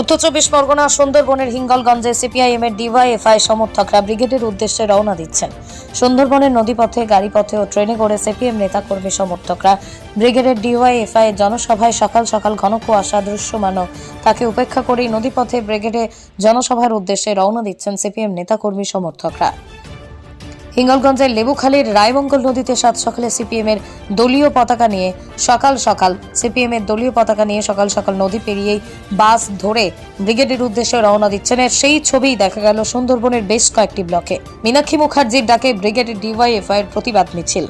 উত্তর চব্বিশ পরগনা, সুন্দরবনের হিঙ্গলগঞ্জে সিপিআইএম এর ডিওয়াইএফআই সমর্থকরা ব্রিগেডের উদ্দেশ্যে রওনা দিচ্ছেন। সুন্দরবনের নদীপথে, গাড়িপথে ও ট্রেনে করে সিপিএম নেতাকর্মী সমর্থকরা ব্রিগেডের ডিওয়াইএফআই জনসভায় সকাল সকাল ঘন কুয়াশা দৃশ্যমান তাকে উপেক্ষা করেই নদীপথে ব্রিগেডে জনসভার উদ্দেশ্যে রওনা দিচ্ছেন সিপিএম নেতাকর্মী সমর্থকরা। হিঙ্গলগঞ্জের লেবুখালীর রায়মঙ্গল নদীতে সাত সকালে সিপিএম এর দলীয় পতাকা নিয়ে সকাল সকাল সিপিএম এর দলীয় পতাকা নিয়ে সকাল সকাল নদী পেরিয়েই বাস ধরে ব্রিগেডের উদ্দেশ্যে রওনা দিচ্ছেন এর সেই ছবিই দেখা গেল সুন্দরবনের বেশ কয়েকটি ব্লকে। মীনাক্ষী মুখার্জির ডাকে ব্রিগেডের ডিওয়াইএফআই এর প্রতিবাদ মিছিল।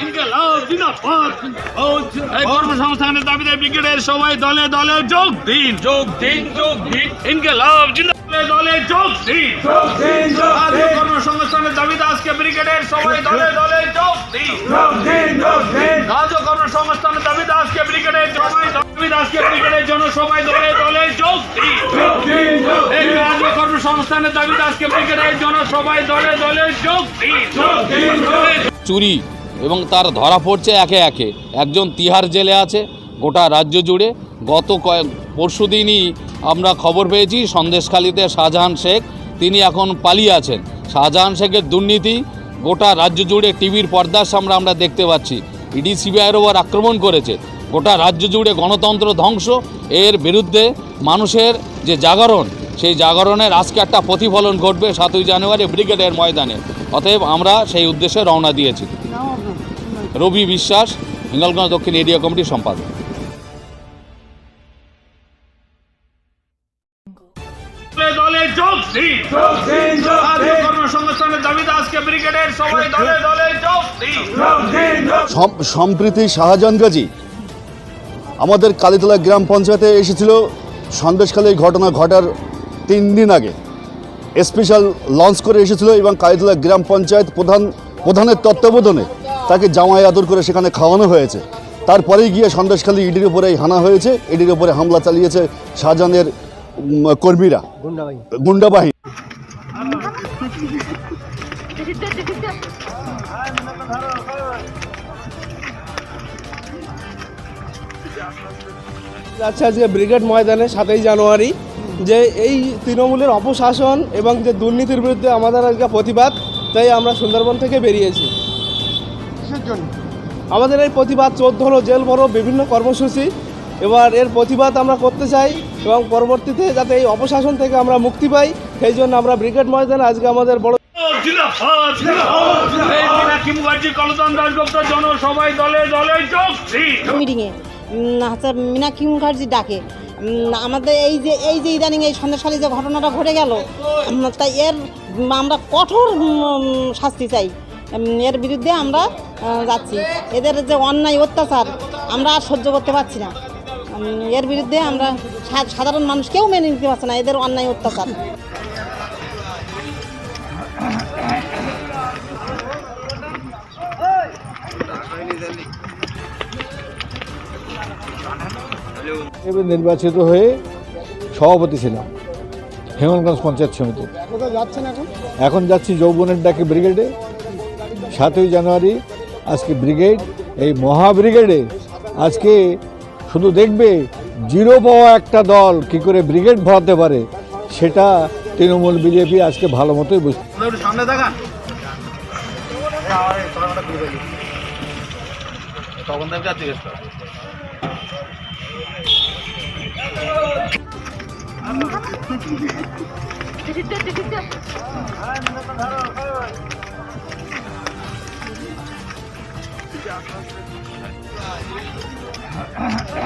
এই কর্মসংস্থানের দাবিতে ব্রিগেডের সবাই দলে দলে যোগ দিন যোগ দিন যোগ দিন ইনকেলাব জিন্দাবাদ দলে যোগ দিন যোগ দিন যোগ কর্মসংস্থানের দাবিতে আজকে ব্রিগেডের সবাই দলে দলে যোগ দিন যোগ দিন যোগ দিন রাজ্য কর্মসংস্থানের দাবিতে আজকে ব্রিগেডের সবাই দাবিতে আজকে ব্রিগেডের জনসভায় দলে দলে যোগ দিন যোগ দিন যোগ এই রাজ্য কর্মসংস্থানের দাবিতে আজকে ব্রিগেডের জনসভায় দলে দলে যোগ দিন যোগ দিন চুরি এবং তার ধরা পড়ছে একে একে। একজন তিহার জেলে আছে, গোটা রাজ্য জুড়ে। গত কয়েক, পরশু দিনই আমরা খবর পেয়েছি, সন্দেশখালীতে শাহজাহান শেখ, তিনি এখন পালিয়ে আছেন। শাহজাহান শেখের দুর্নীতি, গোটা রাজ্য জুড়ে টিভির পর্দার সামনে আমরা দেখতে পাচ্ছি। ইডি, সিবিআইয়ের ওপর আক্রমণ করেছে। গোটা রাজ্য জুড়ে গণতন্ত্র ধ্বংস। এর বিরুদ্ধে মানুষের যে জাগরণ, সেই জাগরণের আজকে একটা প্রতিফলন ঘটবে সাতই জানুয়ারি ব্রিগেডের ময়দানে। অতএব আমরা সেই উদ্দেশ্যে রওনা দিয়েছি। রবি বিশ্বাস হিঙ্গলগঞ্জ দক্ষিণ এরিয়া কমিটির সম্পাদক। দলে দলে যোগ দিন। যোগ দিন যোগ দিন। কর্মসংস্থানের দাবিতে আজকে ব্রিগেডের সবাই দলে দলে যোগ দিন। যোগ দিন যোগ সম- সম্প্রীতি শাহজাহান গাজী আমাদের কালীতলা গ্রাম পঞ্চায়েতে এসেছিল। সন্দেশখালী এই ঘটনা ঘটার তিন দিন আগে। স্পেশাল লঞ্চ করে এসেছিল এবং কালীতলা গ্রাম পঞ্চায়েত প্রধান প্রধানের তত্ত্বাবধানে তাকে জামাই আদর করে সেখানে খাওয়ানো হয়েছে। তারপরেই গিয়ে সন্দেশখালী ইডির উপরে হানা হয়েছে। ইডির উপরে হামলা চালিয়েছে শাহজাহানের কর্মীরা। গুন্ডা বাহিনী যাচ্ছে আজকে ব্রিগেড ময়দানে সাতই জানুয়ারি যে এই তৃণমূলের অপশাসন এবং যে দুর্নীতির বিরুদ্ধে আমাদের আজকে প্রতিবাদ তাই আমরা সুন্দরবন থেকে বেরিয়েছি। আমাদের এই প্রতিবাদ চোদ্দ হলো জেল বড় বিভিন্ন কর্মসূচি। এবার এর প্রতিবাদ আমরা করতে চাই এবং পরবর্তীতে যাতে এই অপশাসন থেকে আমরা মুক্তি পাই সেই জন্য আমরা ব্রিগেড ময়দান আজকে আমাদের বড় মিটিংয়ে মীনাক্ষী মুখার্জি ডাকে। আমাদের এই যে এই যে ইদানিং এই সন্দেশখালী যে ঘটনাটা ঘটে গেল তাই এর আমরা কঠোর শাস্তি চাই। এর বিরুদ্ধে আমরা যাচ্ছি। এদের যে অন্যায় অত্যাচার আমরা আর সহ্য করতে পারছি না। এর বিরুদ্ধে আমরা সা- সাধারণ মানুষ কেউ মেনে নিতে পারছে না এদের অন্যায় অত্যাচার। নির্বাচিত হয়ে সভাপতি ছিলাম হেমনগঞ্জ পঞ্চায়েত সমিতি। এখন যাচ্ছি যৌবনের ডাকে ব্রিগেডে সাতই জানুয়ারি আজকে ব্রিগেড, এই মহা ব্রিগেডে আজকে শুধু দেখবে জিরো পাওয়া একটা দল কি করে ব্রিগেড ভরাতে পারে, সেটা তৃণমূল বিজেপি আজকে ভালো মতোই বুঝতে 加个十，再来。